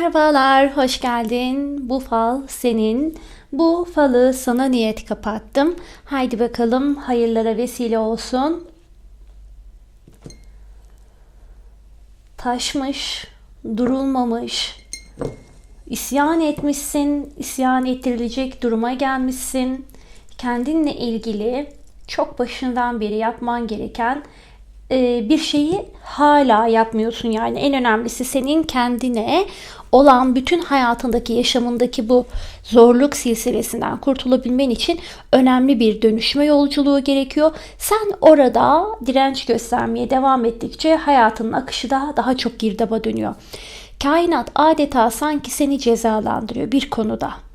Merhabalar, hoş geldin. Bu fal senin. Bu falı sana niyet kapattım. Haydi bakalım hayırlara vesile olsun. Taşmış, durulmamış. İsyan etmişsin, isyan ettirilecek duruma gelmişsin. Kendinle ilgili çok başından beri yapman gereken bir şeyi hala yapmıyorsun yani en önemlisi senin kendine olan bütün hayatındaki yaşamındaki bu zorluk silsilesinden kurtulabilmen için önemli bir dönüşme yolculuğu gerekiyor. Sen orada direnç göstermeye devam ettikçe hayatının akışı da daha çok girdaba dönüyor. Kainat adeta sanki seni cezalandırıyor bir konuda.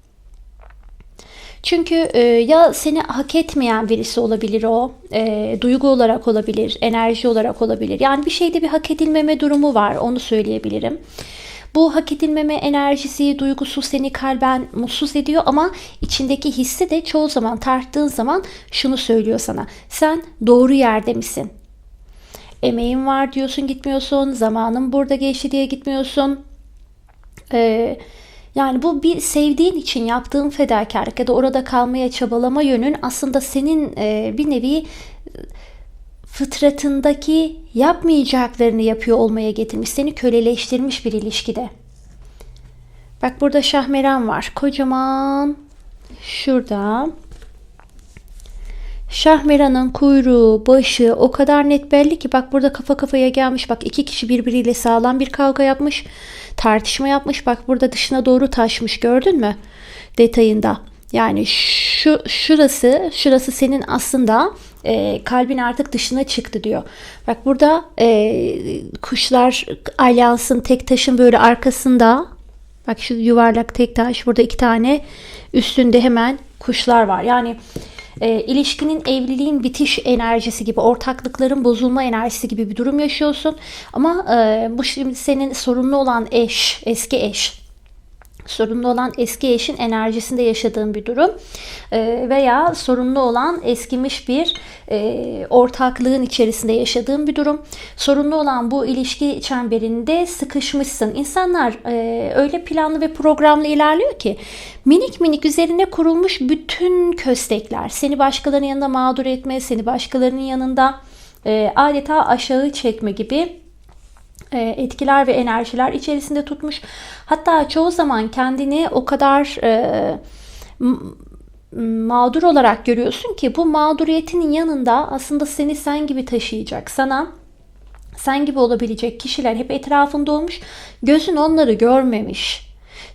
Çünkü e, ya seni hak etmeyen birisi olabilir o, e, duygu olarak olabilir, enerji olarak olabilir. Yani bir şeyde bir hak edilmeme durumu var, onu söyleyebilirim. Bu hak edilmeme enerjisi, duygusu seni kalben mutsuz ediyor ama içindeki hissi de çoğu zaman tarttığın zaman şunu söylüyor sana. Sen doğru yerde misin? Emeğin var diyorsun gitmiyorsun, zamanın burada geçti diye gitmiyorsun. Eee yani bu bir sevdiğin için yaptığın fedakarlık ya da orada kalmaya çabalama yönün aslında senin e, bir nevi e, fıtratındaki yapmayacaklarını yapıyor olmaya getirmiş. Seni köleleştirmiş bir ilişkide. Bak burada şahmeran var. Kocaman. Şurada. Şahmeran'ın kuyruğu, başı o kadar net belli ki bak burada kafa kafaya gelmiş. Bak iki kişi birbiriyle sağlam bir kavga yapmış. Tartışma yapmış. Bak burada dışına doğru taşmış gördün mü? Detayında. Yani şu şurası şurası senin aslında e, kalbin artık dışına çıktı diyor. Bak burada e, kuşlar alyansın tek taşın böyle arkasında bak şu yuvarlak tek taş burada iki tane üstünde hemen kuşlar var. Yani e, ilişkinin evliliğin bitiş enerjisi gibi ortaklıkların bozulma enerjisi gibi bir durum yaşıyorsun. Ama e, bu şimdi senin sorunlu olan eş, eski eş sorunlu olan eski eşin enerjisinde yaşadığın bir durum e, veya sorunlu olan eskimiş bir e, ortaklığın içerisinde yaşadığın bir durum. Sorunlu olan bu ilişki çemberinde sıkışmışsın. İnsanlar e, öyle planlı ve programlı ilerliyor ki minik minik üzerine kurulmuş bütün köstekler seni başkalarının yanında mağdur etme, seni başkalarının yanında adeta aşağı çekme gibi e, etkiler ve enerjiler içerisinde tutmuş. Hatta çoğu zaman kendini o kadar e, mağdur olarak görüyorsun ki bu mağduriyetinin yanında aslında seni sen gibi taşıyacak, sana sen gibi olabilecek kişiler hep etrafında olmuş. Gözün onları görmemiş.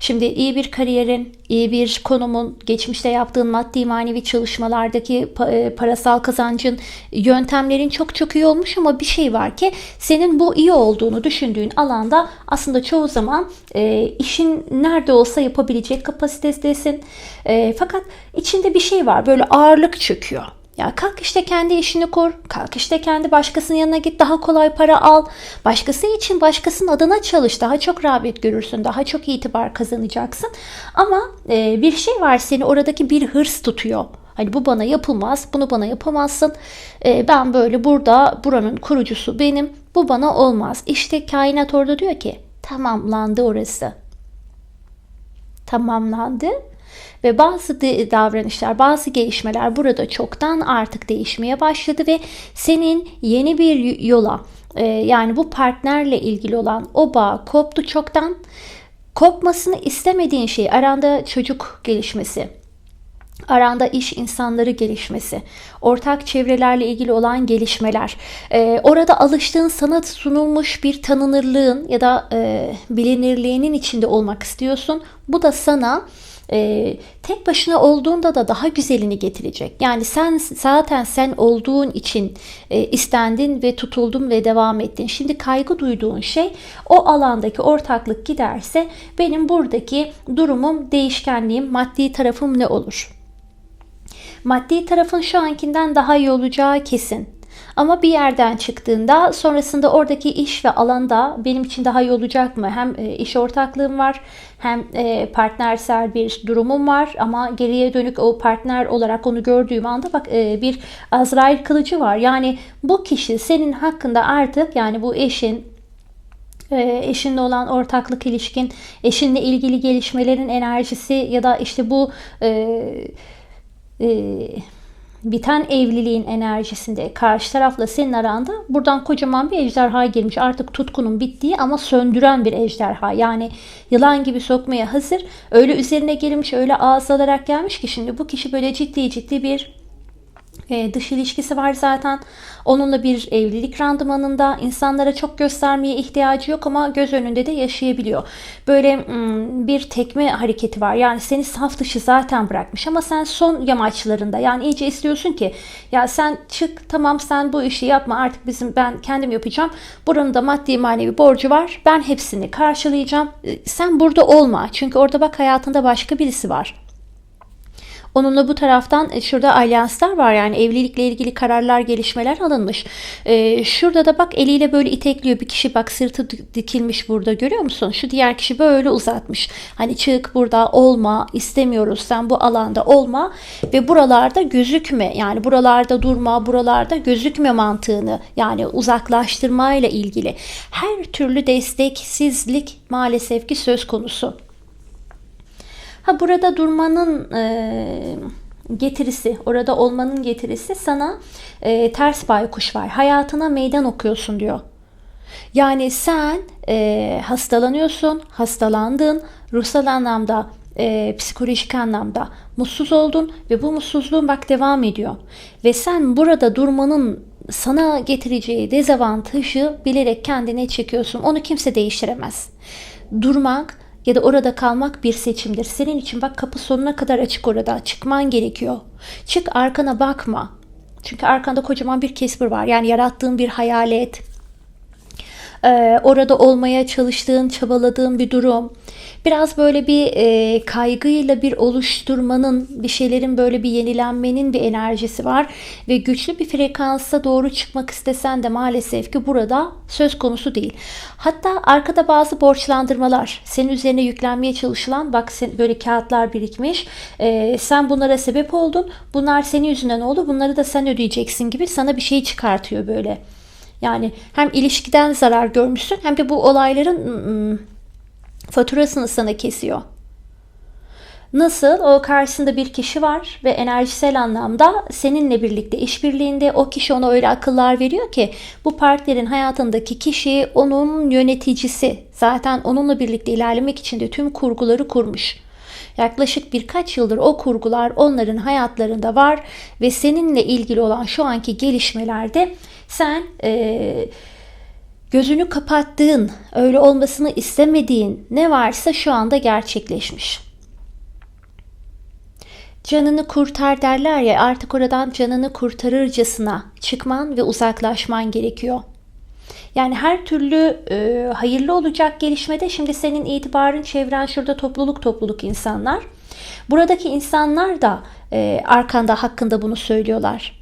Şimdi iyi bir kariyerin, iyi bir konumun, geçmişte yaptığın maddi manevi çalışmalardaki e, parasal kazancın, yöntemlerin çok çok iyi olmuş ama bir şey var ki senin bu iyi olduğunu düşündüğün alanda aslında çoğu zaman e, işin nerede olsa yapabilecek kapasitedesin. E, fakat içinde bir şey var böyle ağırlık çöküyor. Ya kalk işte kendi işini kur. Kalk işte kendi başkasının yanına git daha kolay para al. Başkası için başkasının adına çalış. Daha çok rağbet görürsün. Daha çok itibar kazanacaksın. Ama e, bir şey var seni oradaki bir hırs tutuyor. Hani bu bana yapılmaz, bunu bana yapamazsın. E, ben böyle burada buranın kurucusu benim. Bu bana olmaz. İşte kainat orada diyor ki tamamlandı orası. Tamamlandı ve bazı davranışlar, bazı gelişmeler burada çoktan artık değişmeye başladı ve senin yeni bir yola e, yani bu partnerle ilgili olan o bağ koptu çoktan. Kopmasını istemediğin şey aranda çocuk gelişmesi, aranda iş insanları gelişmesi, ortak çevrelerle ilgili olan gelişmeler, ee, orada alıştığın sanat sunulmuş bir tanınırlığın ya da e, bilinirliğinin içinde olmak istiyorsun. Bu da sana e, tek başına olduğunda da daha güzelini getirecek. Yani sen zaten sen olduğun için e, istendin ve tutuldun ve devam ettin. Şimdi kaygı duyduğun şey o alandaki ortaklık giderse benim buradaki durumum, değişkenliğim, maddi tarafım ne olur? Maddi tarafın şu ankinden daha iyi olacağı kesin. Ama bir yerden çıktığında sonrasında oradaki iş ve alanda benim için daha iyi olacak mı? Hem e, iş ortaklığım var hem e, partnersel bir durumum var ama geriye dönük o partner olarak onu gördüğüm anda bak e, bir Azrail kılıcı var. Yani bu kişi senin hakkında artık yani bu eşin eşinle olan ortaklık ilişkin, eşinle ilgili gelişmelerin enerjisi ya da işte bu e, biten evliliğin enerjisinde karşı tarafla senin aranda buradan kocaman bir ejderha girmiş. Artık tutkunun bittiği ama söndüren bir ejderha. Yani yılan gibi sokmaya hazır. Öyle üzerine gelmiş, öyle ağız alarak gelmiş ki şimdi bu kişi böyle ciddi ciddi bir e, dış ilişkisi var zaten. Onunla bir evlilik randımanında insanlara çok göstermeye ihtiyacı yok ama göz önünde de yaşayabiliyor. Böyle bir tekme hareketi var. Yani seni saf dışı zaten bırakmış ama sen son yamaçlarında yani iyice istiyorsun ki ya sen çık tamam sen bu işi yapma artık bizim ben kendim yapacağım. Buranın da maddi manevi borcu var. Ben hepsini karşılayacağım. E, sen burada olma. Çünkü orada bak hayatında başka birisi var. Onunla bu taraftan e, şurada alyanslar var yani evlilikle ilgili kararlar, gelişmeler alınmış. Ee, şurada da bak eliyle böyle itekliyor bir kişi bak sırtı dikilmiş burada görüyor musun? Şu diğer kişi böyle uzatmış. Hani çık burada olma istemiyoruz sen bu alanda olma ve buralarda gözükme yani buralarda durma buralarda gözükme mantığını yani uzaklaştırmayla ilgili her türlü desteksizlik maalesef ki söz konusu. Ha burada durmanın e, getirisi, orada olmanın getirisi sana e, ters baykuş var. Hayatına meydan okuyorsun diyor. Yani sen e, hastalanıyorsun, hastalandın, ruhsal anlamda, e, psikolojik anlamda mutsuz oldun ve bu mutsuzluğun bak devam ediyor. Ve sen burada durmanın sana getireceği dezavantajı bilerek kendine çekiyorsun. Onu kimse değiştiremez. Durmak ya da orada kalmak bir seçimdir. Senin için bak kapı sonuna kadar açık orada. Çıkman gerekiyor. Çık arkana bakma. Çünkü arkanda kocaman bir kesbir var. Yani yarattığın bir hayalet. Ee, orada olmaya çalıştığın, çabaladığın bir durum biraz böyle bir e, kaygıyla bir oluşturmanın, bir şeylerin böyle bir yenilenmenin bir enerjisi var ve güçlü bir frekansa doğru çıkmak istesen de maalesef ki burada söz konusu değil. Hatta arkada bazı borçlandırmalar, senin üzerine yüklenmeye çalışılan bak sen, böyle kağıtlar birikmiş. E, sen bunlara sebep oldun. Bunlar senin yüzünden oldu. Bunları da sen ödeyeceksin gibi sana bir şey çıkartıyor böyle. Yani hem ilişkiden zarar görmüşsün hem de bu olayların faturasını sana kesiyor. Nasıl? O karşısında bir kişi var ve enerjisel anlamda seninle birlikte işbirliğinde o kişi ona öyle akıllar veriyor ki bu partnerin hayatındaki kişi onun yöneticisi. Zaten onunla birlikte ilerlemek için de tüm kurguları kurmuş. Yaklaşık birkaç yıldır o kurgular onların hayatlarında var ve seninle ilgili olan şu anki gelişmelerde sen ee, gözünü kapattığın, öyle olmasını istemediğin ne varsa şu anda gerçekleşmiş. Canını kurtar derler ya artık oradan canını kurtarırcasına çıkman ve uzaklaşman gerekiyor. Yani her türlü e, hayırlı olacak gelişmede şimdi senin itibarın çevren şurada topluluk topluluk insanlar. Buradaki insanlar da e, arkanda hakkında bunu söylüyorlar.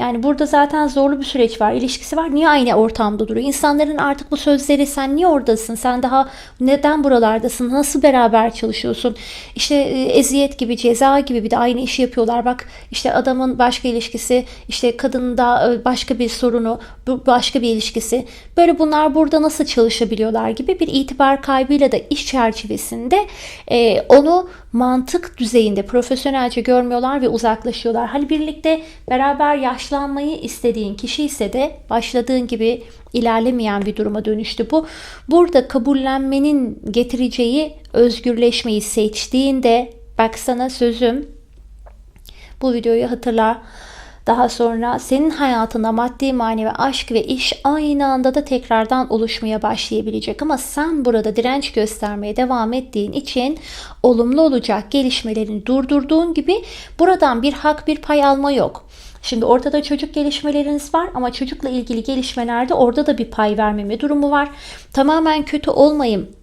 Yani burada zaten zorlu bir süreç var, ilişkisi var. Niye aynı ortamda duruyor? İnsanların artık bu sözleri sen niye oradasın? Sen daha neden buralardasın? Nasıl beraber çalışıyorsun? İşte e, eziyet gibi, ceza gibi bir de aynı işi yapıyorlar. Bak işte adamın başka ilişkisi, işte kadının da e, başka bir sorunu, başka bir ilişkisi. Böyle bunlar burada nasıl çalışabiliyorlar gibi bir itibar kaybıyla da iş çerçevesinde e, onu mantık düzeyinde profesyonelce görmüyorlar ve uzaklaşıyorlar. Hani birlikte beraber yaşlanmayı istediğin kişi ise de başladığın gibi ilerlemeyen bir duruma dönüştü bu. Burada kabullenmenin getireceği özgürleşmeyi seçtiğinde bak sana sözüm bu videoyu hatırla daha sonra senin hayatında maddi manevi aşk ve iş aynı anda da tekrardan oluşmaya başlayabilecek. Ama sen burada direnç göstermeye devam ettiğin için olumlu olacak gelişmelerini durdurduğun gibi buradan bir hak bir pay alma yok. Şimdi ortada çocuk gelişmeleriniz var ama çocukla ilgili gelişmelerde orada da bir pay vermeme durumu var. Tamamen kötü olmayayım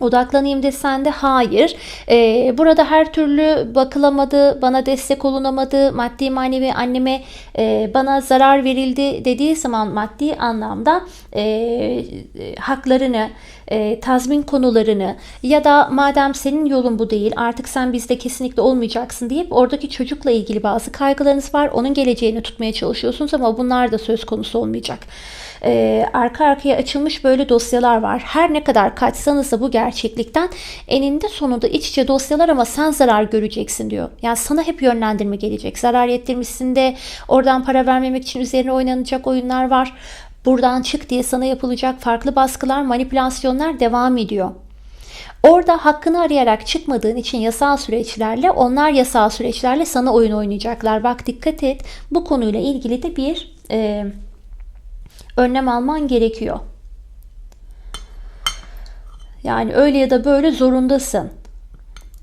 odaklanayım desen de hayır. Ee, burada her türlü bakılamadı, bana destek olunamadı, maddi manevi anneme e, bana zarar verildi dediği zaman maddi anlamda e, haklarını, e, tazmin konularını ya da madem senin yolun bu değil artık sen bizde kesinlikle olmayacaksın deyip oradaki çocukla ilgili bazı kaygılarınız var. Onun geleceğini tutmaya çalışıyorsunuz ama bunlar da söz konusu olmayacak. E, arka arkaya açılmış böyle dosyalar var. Her ne kadar kaçsanız da bu gerçeklikten eninde sonunda iç içe dosyalar ama sen zarar göreceksin diyor. Yani sana hep yönlendirme gelecek. Zarar ettirmişsin de oradan para vermemek için üzerine oynanacak oyunlar var. Buradan çık diye sana yapılacak farklı baskılar, manipülasyonlar devam ediyor. Orada hakkını arayarak çıkmadığın için yasal süreçlerle onlar yasal süreçlerle sana oyun oynayacaklar. Bak dikkat et bu konuyla ilgili de bir e, önlem alman gerekiyor. Yani öyle ya da böyle zorundasın.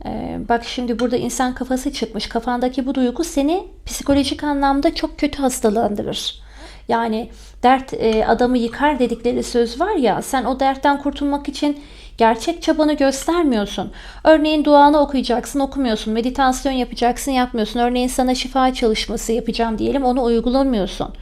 Ee, bak şimdi burada insan kafası çıkmış. Kafandaki bu duygu seni psikolojik anlamda çok kötü hastalandırır. Yani dert e, adamı yıkar dedikleri söz var ya sen o dertten kurtulmak için gerçek çabanı göstermiyorsun. Örneğin duanı okuyacaksın okumuyorsun. Meditasyon yapacaksın yapmıyorsun. Örneğin sana şifa çalışması yapacağım diyelim onu uygulamıyorsun.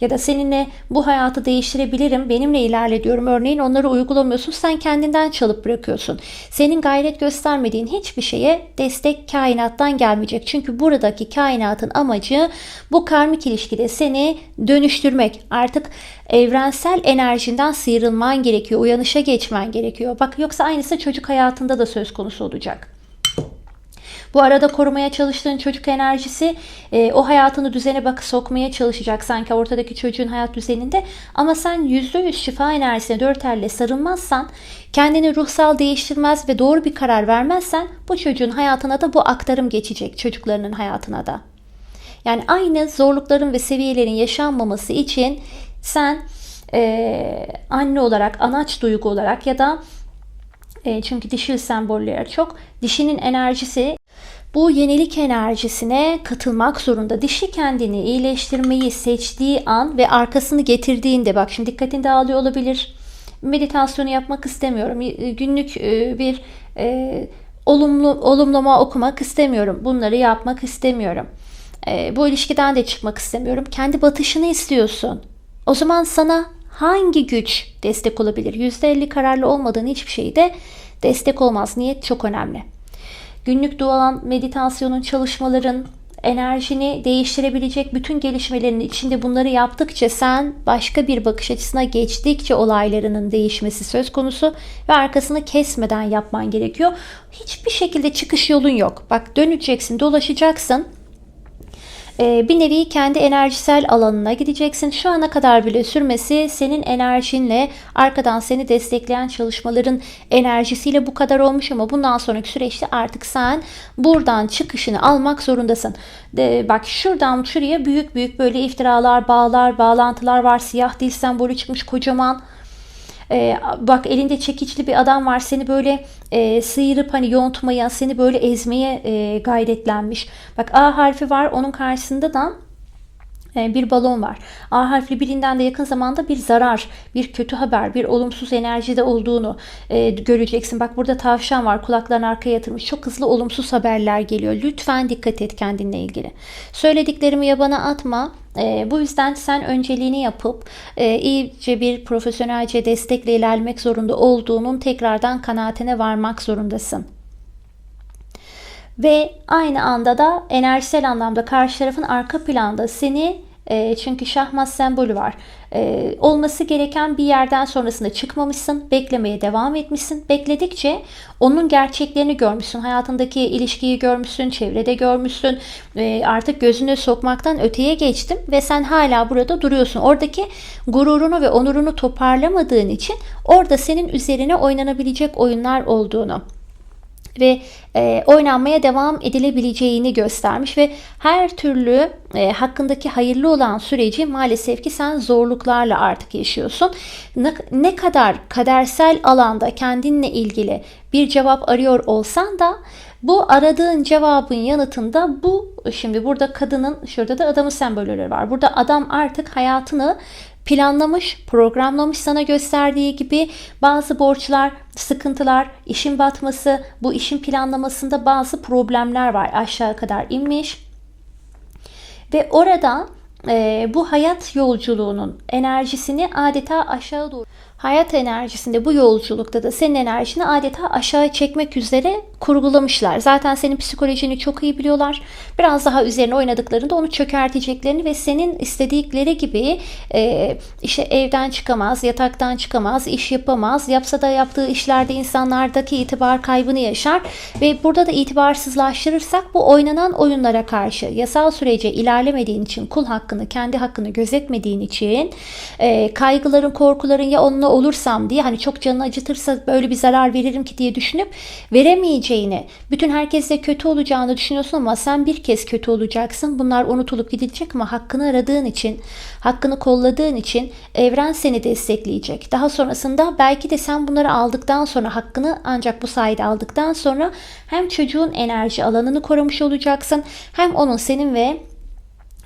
Ya da seninle bu hayatı değiştirebilirim benimle ilerle diyorum. Örneğin onları uygulamıyorsun sen kendinden çalıp bırakıyorsun. Senin gayret göstermediğin hiçbir şeye destek kainattan gelmeyecek. Çünkü buradaki kainatın amacı bu karmik ilişkide seni dönüştürmek. Artık evrensel enerjinden sıyrılman gerekiyor. Uyanışa geçmen gerekiyor. Bak yoksa aynısı çocuk hayatında da söz konusu olacak. Bu arada korumaya çalıştığın çocuk enerjisi e, o hayatını düzene bak sokmaya çalışacak sanki ortadaki çocuğun hayat düzeninde. Ama sen %100 şifa enerjisine dört elle sarılmazsan, kendini ruhsal değiştirmez ve doğru bir karar vermezsen bu çocuğun hayatına da bu aktarım geçecek çocuklarının hayatına da. Yani aynı zorlukların ve seviyelerin yaşanmaması için sen e, anne olarak, anaç duygu olarak ya da e, çünkü dişil semboller çok. Dişinin enerjisi bu yenilik enerjisine katılmak zorunda. Dişi kendini iyileştirmeyi seçtiği an ve arkasını getirdiğinde bak şimdi dikkatini dağılıyor olabilir. Meditasyonu yapmak istemiyorum. Günlük e, bir e, olumlu olumlama okumak istemiyorum. Bunları yapmak istemiyorum. E, bu ilişkiden de çıkmak istemiyorum. Kendi batışını istiyorsun. O zaman sana hangi güç destek olabilir? %50 kararlı olmadığın hiçbir şeyde destek olmaz. Niyet çok önemli. Günlük dualan meditasyonun, çalışmaların, enerjini değiştirebilecek bütün gelişmelerin içinde bunları yaptıkça sen başka bir bakış açısına geçtikçe olaylarının değişmesi söz konusu ve arkasını kesmeden yapman gerekiyor. Hiçbir şekilde çıkış yolun yok. Bak döneceksin, dolaşacaksın bir nevi kendi enerjisel alanına gideceksin. Şu ana kadar bile sürmesi senin enerjinle arkadan seni destekleyen çalışmaların enerjisiyle bu kadar olmuş ama bundan sonraki süreçte artık sen buradan çıkışını almak zorundasın. Bak şuradan şuraya büyük büyük böyle iftiralar, bağlar, bağlantılar var. Siyah dil sembolü çıkmış kocaman. E, bak elinde çekiçli bir adam var seni böyle e, sıyırıp hani yontmaya seni böyle ezmeye e, gayretlenmiş. Bak A harfi var onun karşısında da e, bir balon var. A harfli birinden de yakın zamanda bir zarar, bir kötü haber, bir olumsuz enerjide olduğunu e, göreceksin. Bak burada tavşan var kulaklarını arkaya yatırmış. Çok hızlı olumsuz haberler geliyor. Lütfen dikkat et kendinle ilgili. Söylediklerimi yabana atma. E, bu yüzden sen önceliğini yapıp e, iyice bir profesyonelce destekle ilerlemek zorunda olduğunun tekrardan kanaatine varmak zorundasın. Ve aynı anda da enerjisel anlamda karşı tarafın arka planda seni e, çünkü şahmat sembolü var. E, olması gereken bir yerden sonrasında çıkmamışsın. Beklemeye devam etmişsin. Bekledikçe onun gerçeklerini görmüşsün. Hayatındaki ilişkiyi görmüşsün. Çevrede görmüşsün. E, artık gözüne sokmaktan öteye geçtim. Ve sen hala burada duruyorsun. Oradaki gururunu ve onurunu toparlamadığın için orada senin üzerine oynanabilecek oyunlar olduğunu ve e, oynanmaya devam edilebileceğini göstermiş ve her türlü e, hakkındaki hayırlı olan süreci maalesef ki sen zorluklarla artık yaşıyorsun. Ne, ne kadar kadersel alanda kendinle ilgili bir cevap arıyor olsan da bu aradığın cevabın yanıtında bu şimdi burada kadının şurada da adamı sembolleri var. Burada adam artık hayatını planlamış, programlamış sana gösterdiği gibi bazı borçlar, sıkıntılar, işin batması, bu işin planlamasında bazı problemler var. Aşağı kadar inmiş. Ve orada e, bu hayat yolculuğunun enerjisini adeta aşağı doğru hayat enerjisinde bu yolculukta da senin enerjini adeta aşağı çekmek üzere kurgulamışlar. Zaten senin psikolojini çok iyi biliyorlar. Biraz daha üzerine oynadıklarında onu çökerteceklerini ve senin istedikleri gibi e, işte evden çıkamaz, yataktan çıkamaz, iş yapamaz. Yapsa da yaptığı işlerde insanlardaki itibar kaybını yaşar ve burada da itibarsızlaştırırsak bu oynanan oyunlara karşı yasal sürece ilerlemediğin için kul hakkını, kendi hakkını gözetmediğin için e, kaygıların, korkuların ya onunla olursam diye hani çok canını acıtırsa böyle bir zarar veririm ki diye düşünüp veremeyeceğini, bütün herkesle kötü olacağını düşünüyorsun ama sen bir kez kötü olacaksın. Bunlar unutulup gidilecek ama hakkını aradığın için, hakkını kolladığın için evren seni destekleyecek. Daha sonrasında belki de sen bunları aldıktan sonra hakkını ancak bu sayede aldıktan sonra hem çocuğun enerji alanını korumuş olacaksın hem onun senin ve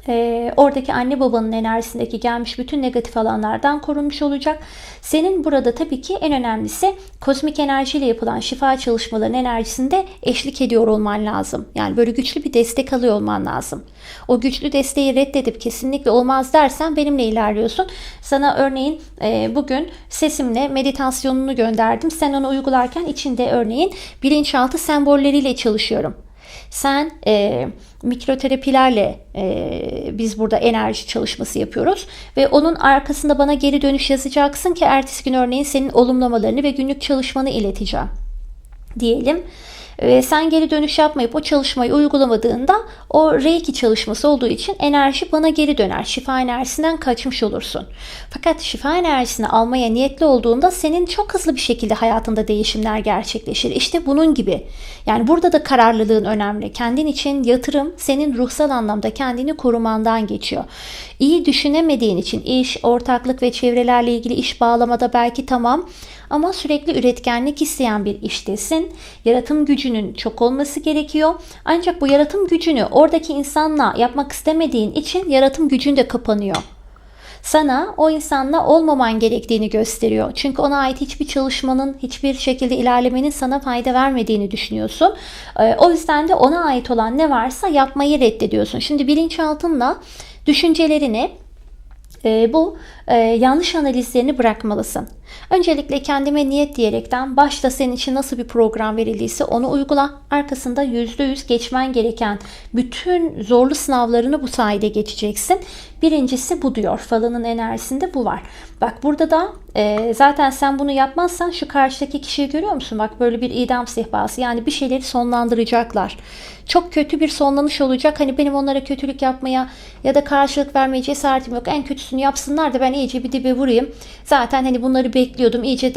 e, oradaki anne babanın enerjisindeki gelmiş bütün negatif alanlardan korunmuş olacak. Senin burada tabii ki en önemlisi kozmik enerjiyle yapılan şifa çalışmalarının enerjisinde eşlik ediyor olman lazım. Yani böyle güçlü bir destek alıyor olman lazım. O güçlü desteği reddedip kesinlikle olmaz dersen benimle ilerliyorsun. Sana örneğin e, bugün sesimle meditasyonunu gönderdim. Sen onu uygularken içinde örneğin bilinçaltı sembolleriyle çalışıyorum. Sen e, mikroterapilerle e, biz burada enerji çalışması yapıyoruz ve onun arkasında bana geri dönüş yazacaksın ki ertesi gün örneğin senin olumlamalarını ve günlük çalışmanı ileteceğim diyelim e, sen geri dönüş yapmayıp o çalışmayı uygulamadığında o reiki çalışması olduğu için enerji bana geri döner. Şifa enerjisinden kaçmış olursun. Fakat şifa enerjisini almaya niyetli olduğunda senin çok hızlı bir şekilde hayatında değişimler gerçekleşir. İşte bunun gibi. Yani burada da kararlılığın önemli. Kendin için yatırım senin ruhsal anlamda kendini korumandan geçiyor. İyi düşünemediğin için iş, ortaklık ve çevrelerle ilgili iş bağlamada belki tamam ama sürekli üretkenlik isteyen bir iştesin. Yaratım gücünün çok olması gerekiyor. Ancak bu yaratım gücünü oradaki insanla yapmak istemediğin için yaratım gücün de kapanıyor sana o insanla olmaman gerektiğini gösteriyor. Çünkü ona ait hiçbir çalışmanın, hiçbir şekilde ilerlemenin sana fayda vermediğini düşünüyorsun. Ee, o yüzden de ona ait olan ne varsa yapmayı reddediyorsun. Şimdi bilinçaltınla düşüncelerini e, bu e, yanlış analizlerini bırakmalısın. Öncelikle kendime niyet diyerekten başta senin için nasıl bir program verildiyse onu uygula. Arkasında %100 geçmen gereken bütün zorlu sınavlarını bu sayede geçeceksin. Birincisi bu diyor. Falının enerjisinde bu var. Bak burada da e, zaten sen bunu yapmazsan şu karşıdaki kişiyi görüyor musun? Bak böyle bir idam sehpası. Yani bir şeyleri sonlandıracaklar. Çok kötü bir sonlanış olacak. Hani benim onlara kötülük yapmaya ya da karşılık vermeye cesaretim yok. En kötüsünü yapsınlar da ben iyice bir dibe vurayım. Zaten hani bunları bekliyordum. İyice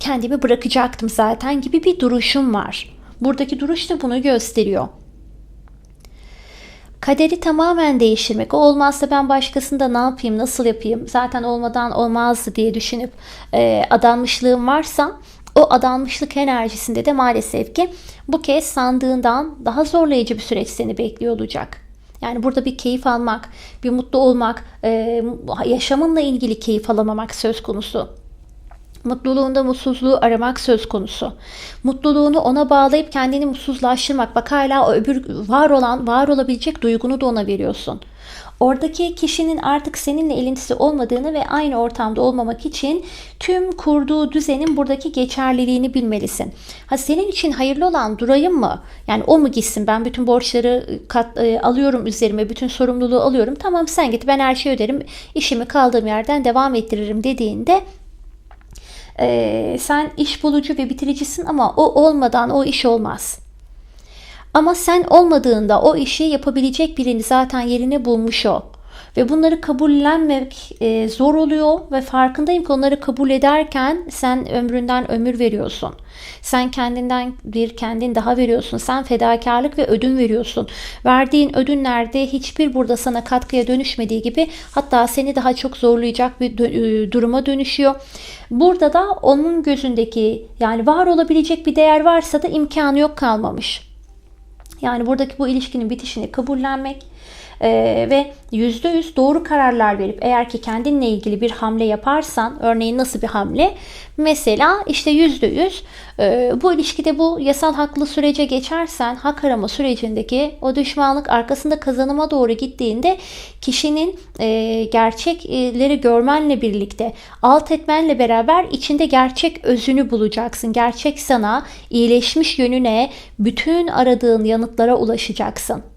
kendimi bırakacaktım zaten gibi bir duruşum var. Buradaki duruş da bunu gösteriyor. Kaderi tamamen değiştirmek. O olmazsa ben başkasında ne yapayım, nasıl yapayım? Zaten olmadan olmazdı diye düşünüp e, adanmışlığım varsa o adanmışlık enerjisinde de maalesef ki bu kez sandığından daha zorlayıcı bir süreç seni bekliyor olacak. Yani burada bir keyif almak, bir mutlu olmak, e, yaşamınla ilgili keyif alamamak söz konusu. Mutluluğunda mutsuzluğu aramak söz konusu. Mutluluğunu ona bağlayıp kendini mutsuzlaştırmak. Bak hala o öbür var olan, var olabilecek duygunu da ona veriyorsun. Oradaki kişinin artık seninle ilintisi olmadığını ve aynı ortamda olmamak için tüm kurduğu düzenin buradaki geçerliliğini bilmelisin. Ha senin için hayırlı olan durayım mı? Yani o mu gitsin? Ben bütün borçları kat, e, alıyorum üzerime, bütün sorumluluğu alıyorum. Tamam sen git ben her şeyi öderim. işimi kaldığım yerden devam ettiririm dediğinde e, sen iş bulucu ve bitiricisin ama o olmadan o iş olmaz. Ama sen olmadığında o işi yapabilecek birini zaten yerine bulmuş o. Ve bunları kabullenmek e, zor oluyor ve farkındayım ki onları kabul ederken sen ömründen ömür veriyorsun. Sen kendinden bir kendin daha veriyorsun. Sen fedakarlık ve ödün veriyorsun. Verdiğin ödünlerde hiçbir burada sana katkıya dönüşmediği gibi hatta seni daha çok zorlayacak bir e, duruma dönüşüyor. Burada da onun gözündeki yani var olabilecek bir değer varsa da imkanı yok kalmamış. Yani buradaki bu ilişkinin bitişini kabullenmek, e, ve %100 doğru kararlar verip eğer ki kendinle ilgili bir hamle yaparsan örneğin nasıl bir hamle? Mesela işte %100 e, bu ilişkide bu yasal haklı sürece geçersen hak arama sürecindeki o düşmanlık arkasında kazanıma doğru gittiğinde kişinin e, gerçekleri görmenle birlikte alt etmenle beraber içinde gerçek özünü bulacaksın. Gerçek sana iyileşmiş yönüne bütün aradığın yanıtlara ulaşacaksın.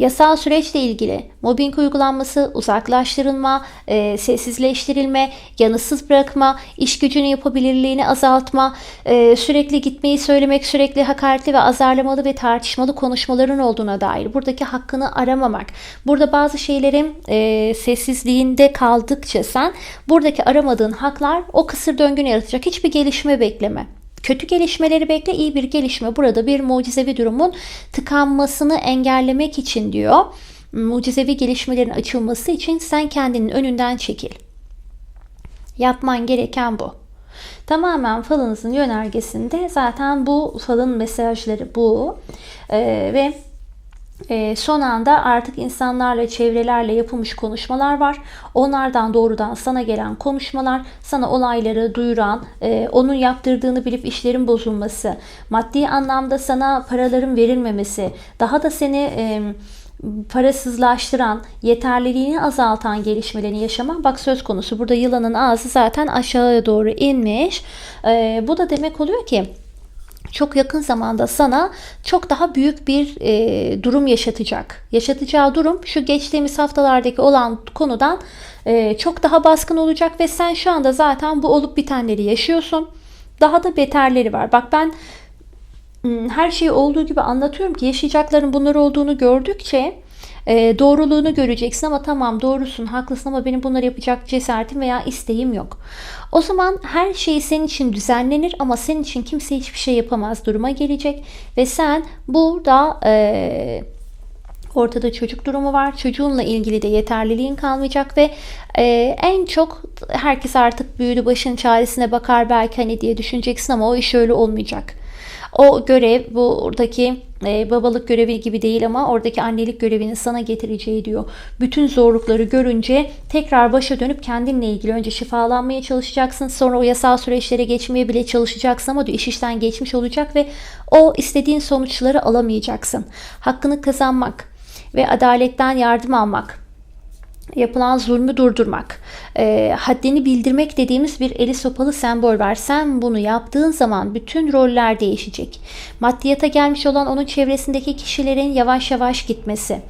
Yasal süreçle ilgili mobbing uygulanması, uzaklaştırılma, e, sessizleştirilme, yanıtsız bırakma, iş gücünün yapabilirliğini azaltma, e, sürekli gitmeyi söylemek, sürekli hakaretli ve azarlamalı ve tartışmalı konuşmaların olduğuna dair buradaki hakkını aramamak. Burada bazı şeylerin e, sessizliğinde kaldıkça sen buradaki aramadığın haklar o kısır döngünü yaratacak hiçbir gelişme bekleme. Kötü gelişmeleri bekle, iyi bir gelişme. Burada bir mucizevi durumun tıkanmasını engellemek için diyor. Mucizevi gelişmelerin açılması için sen kendinin önünden çekil. Yapman gereken bu. Tamamen falınızın yönergesinde zaten bu falın mesajları bu. Ee, ve e, son anda artık insanlarla, çevrelerle yapılmış konuşmalar var. Onlardan doğrudan sana gelen konuşmalar, sana olayları duyuran, e, onun yaptırdığını bilip işlerin bozulması, maddi anlamda sana paraların verilmemesi, daha da seni e, parasızlaştıran, yeterliliğini azaltan gelişmelerini yaşamak bak söz konusu. Burada yılanın ağzı zaten aşağıya doğru inmiş. E, bu da demek oluyor ki çok yakın zamanda sana çok daha büyük bir e, durum yaşatacak. Yaşatacağı durum şu geçtiğimiz haftalardaki olan konudan e, çok daha baskın olacak ve sen şu anda zaten bu olup bitenleri yaşıyorsun. Daha da beterleri var. Bak ben her şeyi olduğu gibi anlatıyorum ki yaşayacakların bunlar olduğunu gördükçe e, doğruluğunu göreceksin ama tamam doğrusun haklısın ama benim bunları yapacak cesaretim veya isteğim yok. O zaman her şey senin için düzenlenir ama senin için kimse hiçbir şey yapamaz duruma gelecek ve sen burada e, ortada çocuk durumu var. Çocuğunla ilgili de yeterliliğin kalmayacak ve e, en çok herkes artık büyüdü başın çaresine bakar belki hani diye düşüneceksin ama o iş öyle olmayacak. O görev buradaki e, babalık görevi gibi değil ama oradaki annelik görevini sana getireceği diyor. Bütün zorlukları görünce tekrar başa dönüp kendinle ilgili önce şifalanmaya çalışacaksın. Sonra o yasal süreçlere geçmeye bile çalışacaksın ama diyor iş işten geçmiş olacak ve o istediğin sonuçları alamayacaksın. Hakkını kazanmak ve adaletten yardım almak yapılan zulmü durdurmak, e, haddini bildirmek dediğimiz bir eli sopalı sembol var. Sen bunu yaptığın zaman bütün roller değişecek. Maddiyata gelmiş olan onun çevresindeki kişilerin yavaş yavaş gitmesi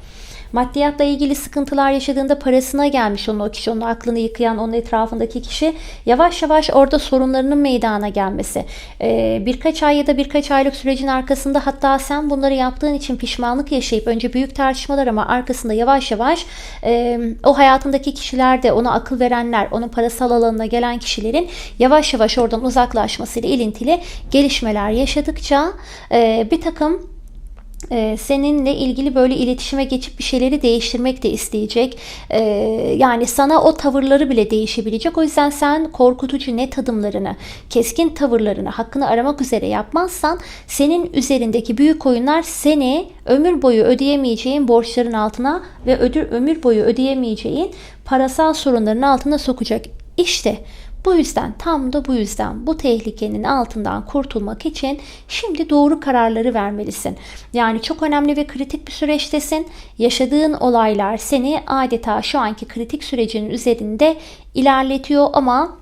maddiyatla ilgili sıkıntılar yaşadığında parasına gelmiş onun o kişi, onun aklını yıkayan onun etrafındaki kişi yavaş yavaş orada sorunlarının meydana gelmesi. Ee, birkaç ay ya da birkaç aylık sürecin arkasında hatta sen bunları yaptığın için pişmanlık yaşayıp önce büyük tartışmalar ama arkasında yavaş yavaş e, o hayatındaki kişiler de ona akıl verenler, onun parasal alanına gelen kişilerin yavaş yavaş oradan uzaklaşmasıyla ilintili gelişmeler yaşadıkça e, bir takım e, seninle ilgili böyle iletişime geçip bir şeyleri değiştirmek de isteyecek. E, yani sana o tavırları bile değişebilecek. O yüzden sen korkutucu net adımlarını, keskin tavırlarını hakkını aramak üzere yapmazsan senin üzerindeki büyük oyunlar seni ömür boyu ödeyemeyeceğin borçların altına ve ödür, ömür boyu ödeyemeyeceğin parasal sorunların altına sokacak. İşte bu yüzden tam da bu yüzden bu tehlikenin altından kurtulmak için şimdi doğru kararları vermelisin. Yani çok önemli ve kritik bir süreçtesin. Yaşadığın olaylar seni adeta şu anki kritik sürecin üzerinde ilerletiyor ama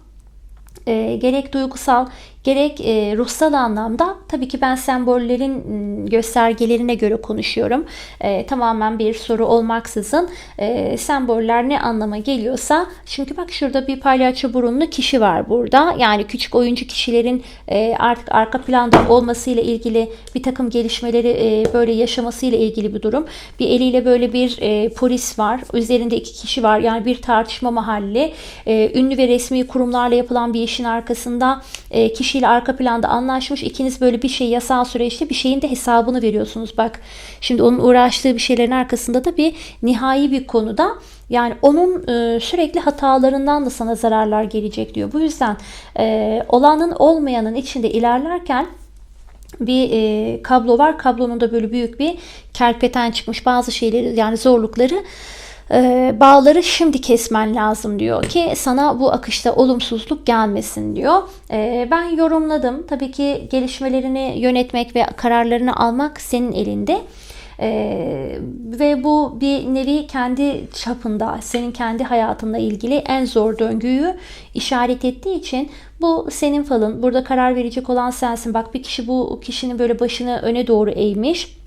e, gerek duygusal gerek e, ruhsal anlamda tabii ki ben sembollerin göstergelerine göre konuşuyorum. E, tamamen bir soru olmaksızın e, semboller ne anlama geliyorsa çünkü bak şurada bir palyaço burunlu kişi var burada. Yani küçük oyuncu kişilerin e, artık arka planda olmasıyla ilgili bir takım gelişmeleri e, böyle yaşamasıyla ilgili bir durum. Bir eliyle böyle bir e, polis var. Üzerinde iki kişi var. Yani bir tartışma mahalli. E, ünlü ve resmi kurumlarla yapılan bir işin arkasında e, kişi kişiyle arka planda anlaşmış. İkiniz böyle bir şey yasal süreçte bir şeyin de hesabını veriyorsunuz. Bak şimdi onun uğraştığı bir şeylerin arkasında da bir nihai bir konuda yani onun e, sürekli hatalarından da sana zararlar gelecek diyor. Bu yüzden e, olanın olmayanın içinde ilerlerken bir e, kablo var. Kablonun da böyle büyük bir kerpeten çıkmış. Bazı şeyleri yani zorlukları bağları şimdi kesmen lazım diyor ki sana bu akışta olumsuzluk gelmesin diyor. Ben yorumladım. Tabii ki gelişmelerini yönetmek ve kararlarını almak senin elinde. Ee, ve bu bir nevi kendi çapında, senin kendi hayatınla ilgili en zor döngüyü işaret ettiği için bu senin falın. Burada karar verecek olan sensin. Bak bir kişi bu kişinin böyle başını öne doğru eğmiş.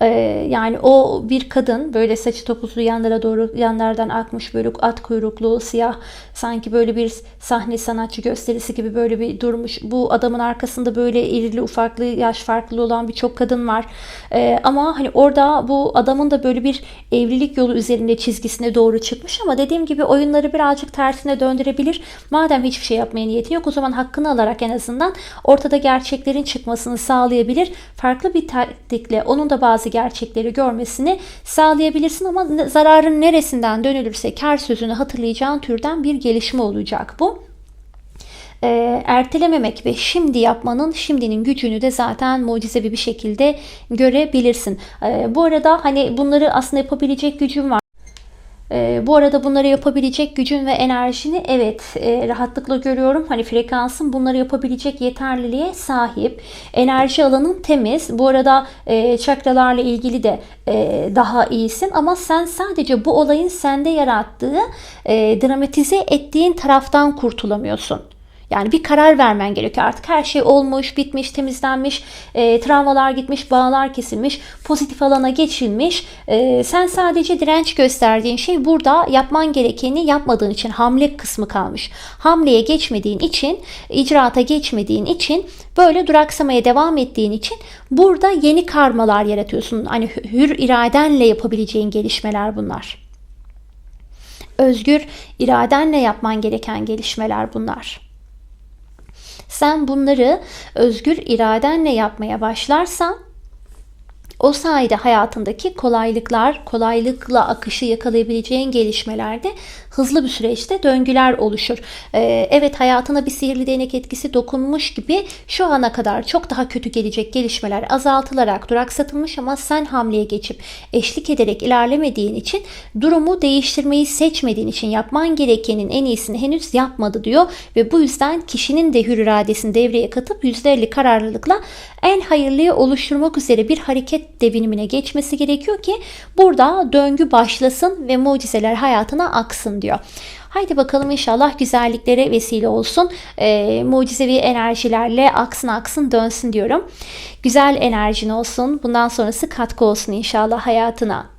Ee, yani o bir kadın böyle saçı topuzlu yanlara doğru yanlardan akmış böyle at kuyruklu siyah sanki böyle bir sahne sanatçı gösterisi gibi böyle bir durmuş. Bu adamın arkasında böyle irili ufaklı yaş farklı olan birçok kadın var. Ee, ama hani orada bu adamın da böyle bir evlilik yolu üzerinde çizgisine doğru çıkmış ama dediğim gibi oyunları birazcık tersine döndürebilir. Madem hiçbir şey yapmaya niyeti yok o zaman hakkını alarak en azından ortada gerçeklerin çıkmasını sağlayabilir. Farklı bir taktikle onun da bazı gerçekleri görmesini sağlayabilirsin ama zararın neresinden dönülürse kar sözünü hatırlayacağın türden bir gelişme olacak bu e, ertelememek ve şimdi yapmanın şimdinin gücünü de zaten mucizevi bir şekilde görebilirsin. E, bu arada hani bunları aslında yapabilecek gücün var. E, bu arada bunları yapabilecek gücün ve enerjini evet e, rahatlıkla görüyorum. Hani frekansın bunları yapabilecek yeterliliğe sahip. Enerji alanın temiz. Bu arada e, çakralarla ilgili de e, daha iyisin. Ama sen sadece bu olayın sende yarattığı e, dramatize ettiğin taraftan kurtulamıyorsun. Yani bir karar vermen gerekiyor. Artık her şey olmuş, bitmiş, temizlenmiş, e, travmalar gitmiş, bağlar kesilmiş, pozitif alana geçilmiş. E, sen sadece direnç gösterdiğin şey burada yapman gerekeni yapmadığın için hamle kısmı kalmış. Hamleye geçmediğin için, icraata geçmediğin için böyle duraksamaya devam ettiğin için burada yeni karmalar yaratıyorsun. Hani hür iradenle yapabileceğin gelişmeler bunlar. Özgür iradenle yapman gereken gelişmeler bunlar. Sen bunları özgür iradenle yapmaya başlarsan o sayede hayatındaki kolaylıklar, kolaylıkla akışı yakalayabileceğin gelişmelerde hızlı bir süreçte döngüler oluşur. Ee, evet hayatına bir sihirli değnek etkisi dokunmuş gibi şu ana kadar çok daha kötü gelecek gelişmeler azaltılarak duraksatılmış ama sen hamleye geçip eşlik ederek ilerlemediğin için durumu değiştirmeyi seçmediğin için yapman gerekenin en iyisini henüz yapmadı diyor ve bu yüzden kişinin de hür iradesini devreye katıp %50 kararlılıkla en hayırlıyı oluşturmak üzere bir hareket devinimine geçmesi gerekiyor ki burada döngü başlasın ve mucizeler hayatına aksın diyor. Haydi bakalım inşallah güzelliklere vesile olsun. E, mucizevi enerjilerle aksın aksın dönsün diyorum. Güzel enerjin olsun. Bundan sonrası katkı olsun inşallah hayatına.